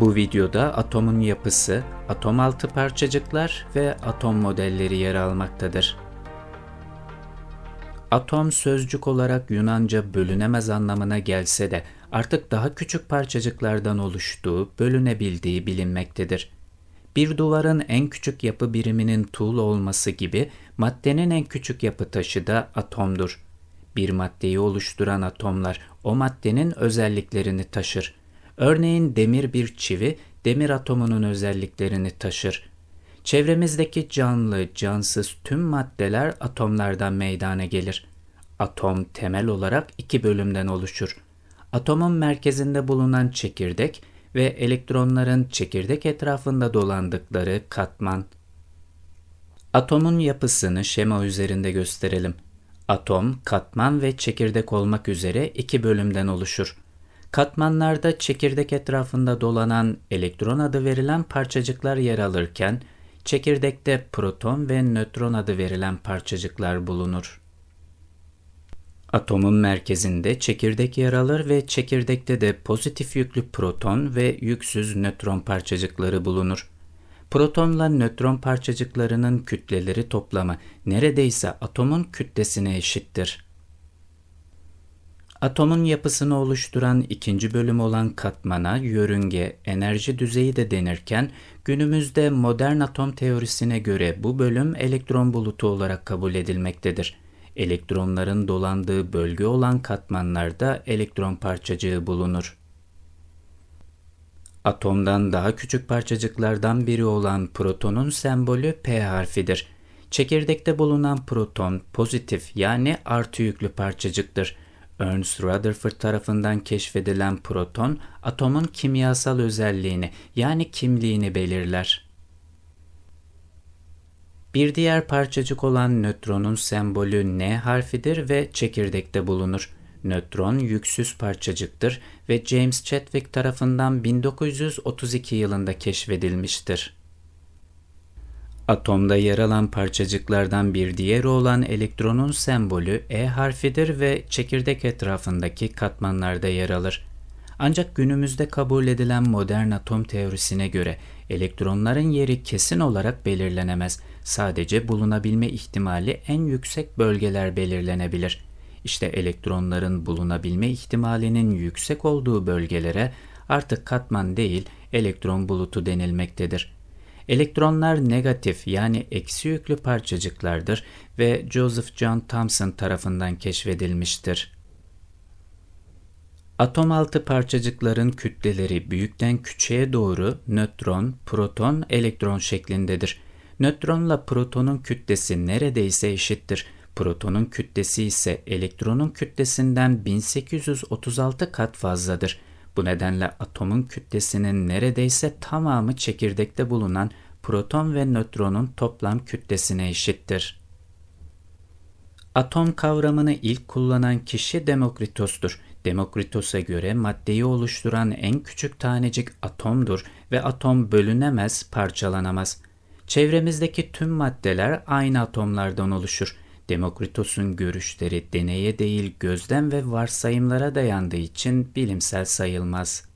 Bu videoda atomun yapısı, atom altı parçacıklar ve atom modelleri yer almaktadır. Atom sözcük olarak Yunanca bölünemez anlamına gelse de artık daha küçük parçacıklardan oluştuğu, bölünebildiği bilinmektedir. Bir duvarın en küçük yapı biriminin tuğla olması gibi maddenin en küçük yapı taşı da atomdur. Bir maddeyi oluşturan atomlar o maddenin özelliklerini taşır. Örneğin demir bir çivi demir atomunun özelliklerini taşır. Çevremizdeki canlı, cansız tüm maddeler atomlardan meydana gelir. Atom temel olarak iki bölümden oluşur. Atomun merkezinde bulunan çekirdek ve elektronların çekirdek etrafında dolandıkları katman. Atomun yapısını şema üzerinde gösterelim. Atom, katman ve çekirdek olmak üzere iki bölümden oluşur. Katmanlarda çekirdek etrafında dolanan elektron adı verilen parçacıklar yer alırken, çekirdekte proton ve nötron adı verilen parçacıklar bulunur. Atomun merkezinde çekirdek yer alır ve çekirdekte de pozitif yüklü proton ve yüksüz nötron parçacıkları bulunur. Protonla nötron parçacıklarının kütleleri toplamı neredeyse atomun kütlesine eşittir. Atomun yapısını oluşturan ikinci bölüm olan katmana yörünge, enerji düzeyi de denirken günümüzde modern atom teorisine göre bu bölüm elektron bulutu olarak kabul edilmektedir. Elektronların dolandığı bölge olan katmanlarda elektron parçacığı bulunur. Atomdan daha küçük parçacıklardan biri olan protonun sembolü P harfidir. Çekirdekte bulunan proton pozitif yani artı yüklü parçacıktır. Ernst Rutherford tarafından keşfedilen proton atomun kimyasal özelliğini yani kimliğini belirler. Bir diğer parçacık olan nötronun sembolü N harfidir ve çekirdekte bulunur. Nötron yüksüz parçacıktır ve James Chadwick tarafından 1932 yılında keşfedilmiştir. Atomda yer alan parçacıklardan bir diğeri olan elektronun sembolü E harfidir ve çekirdek etrafındaki katmanlarda yer alır. Ancak günümüzde kabul edilen modern atom teorisine göre elektronların yeri kesin olarak belirlenemez. Sadece bulunabilme ihtimali en yüksek bölgeler belirlenebilir. İşte elektronların bulunabilme ihtimalinin yüksek olduğu bölgelere artık katman değil elektron bulutu denilmektedir. Elektronlar negatif yani eksi yüklü parçacıklardır ve Joseph John Thomson tarafından keşfedilmiştir. Atom altı parçacıkların kütleleri büyükten küçüğe doğru nötron, proton, elektron şeklindedir. Nötronla protonun kütlesi neredeyse eşittir. Protonun kütlesi ise elektronun kütlesinden 1836 kat fazladır. Bu nedenle atomun kütlesinin neredeyse tamamı çekirdekte bulunan proton ve nötronun toplam kütlesine eşittir. Atom kavramını ilk kullanan kişi Demokritos'tur. Demokritos'a göre maddeyi oluşturan en küçük tanecik atomdur ve atom bölünemez, parçalanamaz. Çevremizdeki tüm maddeler aynı atomlardan oluşur. Demokritos'un görüşleri deneye değil gözlem ve varsayımlara dayandığı için bilimsel sayılmaz.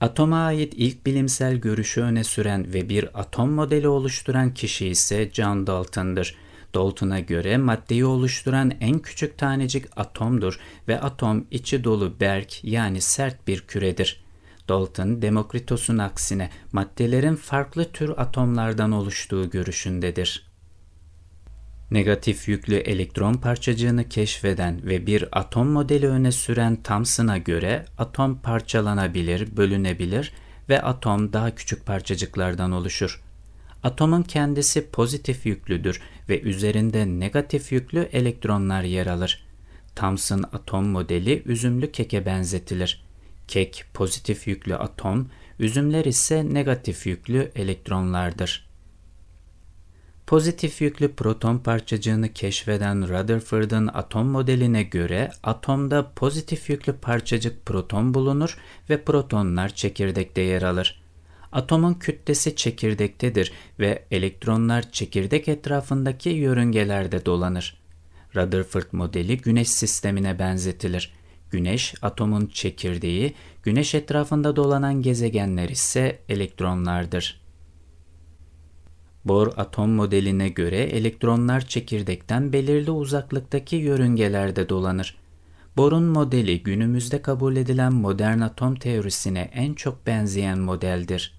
Atoma ait ilk bilimsel görüşü öne süren ve bir atom modeli oluşturan kişi ise John Dalton'dır. Dalton'a göre maddeyi oluşturan en küçük tanecik atomdur ve atom içi dolu berk yani sert bir küredir. Dalton, Demokritos'un aksine maddelerin farklı tür atomlardan oluştuğu görüşündedir. Negatif yüklü elektron parçacığını keşfeden ve bir atom modeli öne süren Thomson'a göre atom parçalanabilir, bölünebilir ve atom daha küçük parçacıklardan oluşur. Atomun kendisi pozitif yüklüdür ve üzerinde negatif yüklü elektronlar yer alır. Thomson atom modeli üzümlü keke benzetilir. Kek pozitif yüklü atom, üzümler ise negatif yüklü elektronlardır. Pozitif yüklü proton parçacığını keşfeden Rutherford'un atom modeline göre atomda pozitif yüklü parçacık proton bulunur ve protonlar çekirdekte yer alır. Atomun kütlesi çekirdektedir ve elektronlar çekirdek etrafındaki yörüngelerde dolanır. Rutherford modeli güneş sistemine benzetilir. Güneş atomun çekirdeği, Güneş etrafında dolanan gezegenler ise elektronlardır. Bohr atom modeline göre elektronlar çekirdekten belirli uzaklıktaki yörüngelerde dolanır. Bohr'un modeli günümüzde kabul edilen modern atom teorisine en çok benzeyen modeldir.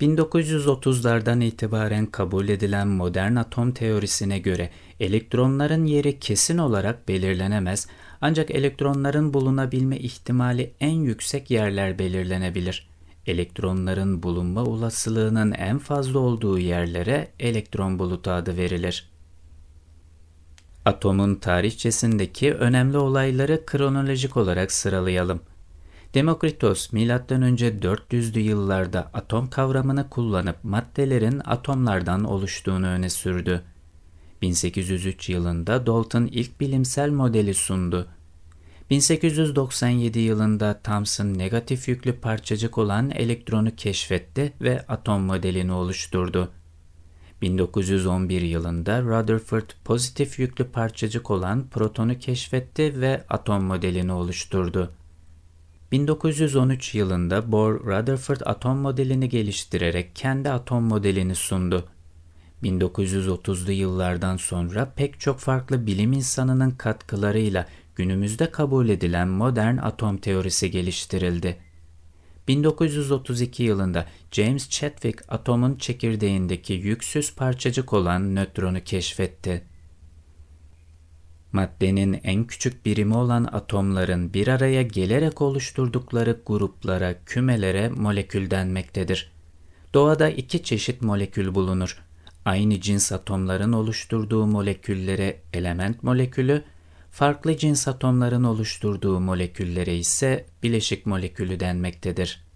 1930'lardan itibaren kabul edilen modern atom teorisine göre elektronların yeri kesin olarak belirlenemez ancak elektronların bulunabilme ihtimali en yüksek yerler belirlenebilir. Elektronların bulunma olasılığının en fazla olduğu yerlere elektron bulutu adı verilir. Atomun tarihçesindeki önemli olayları kronolojik olarak sıralayalım. Demokritos M.Ö. 400'lü yıllarda atom kavramını kullanıp maddelerin atomlardan oluştuğunu öne sürdü. 1803 yılında Dalton ilk bilimsel modeli sundu. 1897 yılında Thomson negatif yüklü parçacık olan elektronu keşfetti ve atom modelini oluşturdu. 1911 yılında Rutherford pozitif yüklü parçacık olan protonu keşfetti ve atom modelini oluşturdu. 1913 yılında Bohr Rutherford atom modelini geliştirerek kendi atom modelini sundu. 1930'lu yıllardan sonra pek çok farklı bilim insanının katkılarıyla günümüzde kabul edilen modern atom teorisi geliştirildi. 1932 yılında James Chadwick atomun çekirdeğindeki yüksüz parçacık olan nötronu keşfetti. Maddenin en küçük birimi olan atomların bir araya gelerek oluşturdukları gruplara, kümelere molekül denmektedir. Doğada iki çeşit molekül bulunur. Aynı cins atomların oluşturduğu moleküllere element molekülü, farklı cins atomların oluşturduğu moleküllere ise bileşik molekülü denmektedir.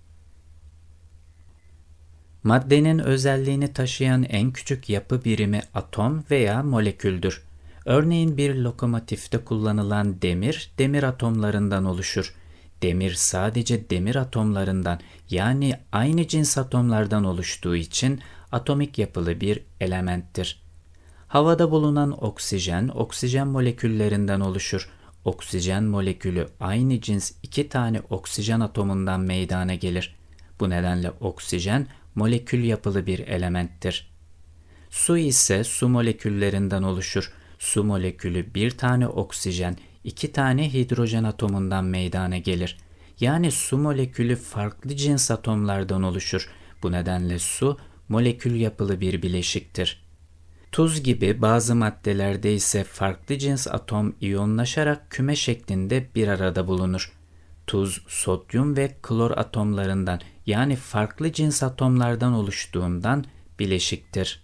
Maddenin özelliğini taşıyan en küçük yapı birimi atom veya moleküldür. Örneğin bir lokomotifte kullanılan demir, demir atomlarından oluşur. Demir sadece demir atomlarından yani aynı cins atomlardan oluştuğu için atomik yapılı bir elementtir. Havada bulunan oksijen, oksijen moleküllerinden oluşur. Oksijen molekülü aynı cins iki tane oksijen atomundan meydana gelir. Bu nedenle oksijen molekül yapılı bir elementtir. Su ise su moleküllerinden oluşur. Su molekülü bir tane oksijen, iki tane hidrojen atomundan meydana gelir. Yani su molekülü farklı cins atomlardan oluşur. Bu nedenle su molekül yapılı bir bileşiktir. Tuz gibi bazı maddelerde ise farklı cins atom iyonlaşarak küme şeklinde bir arada bulunur. Tuz, sodyum ve klor atomlarından yani farklı cins atomlardan oluştuğundan bileşiktir.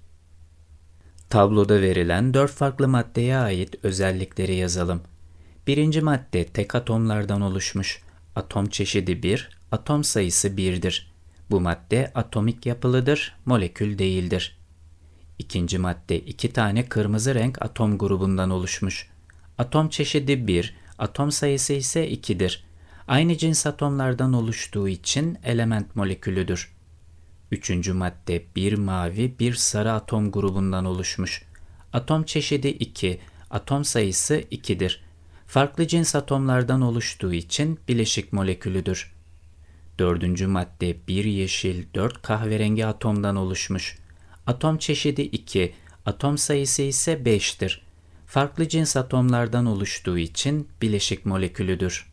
Tabloda verilen dört farklı maddeye ait özellikleri yazalım. Birinci madde tek atomlardan oluşmuş. Atom çeşidi 1, atom sayısı 1'dir. Bu madde atomik yapılıdır, molekül değildir. İkinci madde iki tane kırmızı renk atom grubundan oluşmuş. Atom çeşidi 1, atom sayısı ise 2'dir. Aynı cins atomlardan oluştuğu için element molekülüdür. Üçüncü madde bir mavi bir sarı atom grubundan oluşmuş. Atom çeşidi 2, atom sayısı 2'dir. Farklı cins atomlardan oluştuğu için bileşik molekülüdür. Dördüncü madde bir yeşil, dört kahverengi atomdan oluşmuş. Atom çeşidi 2, atom sayısı ise 5'tir. Farklı cins atomlardan oluştuğu için bileşik molekülüdür.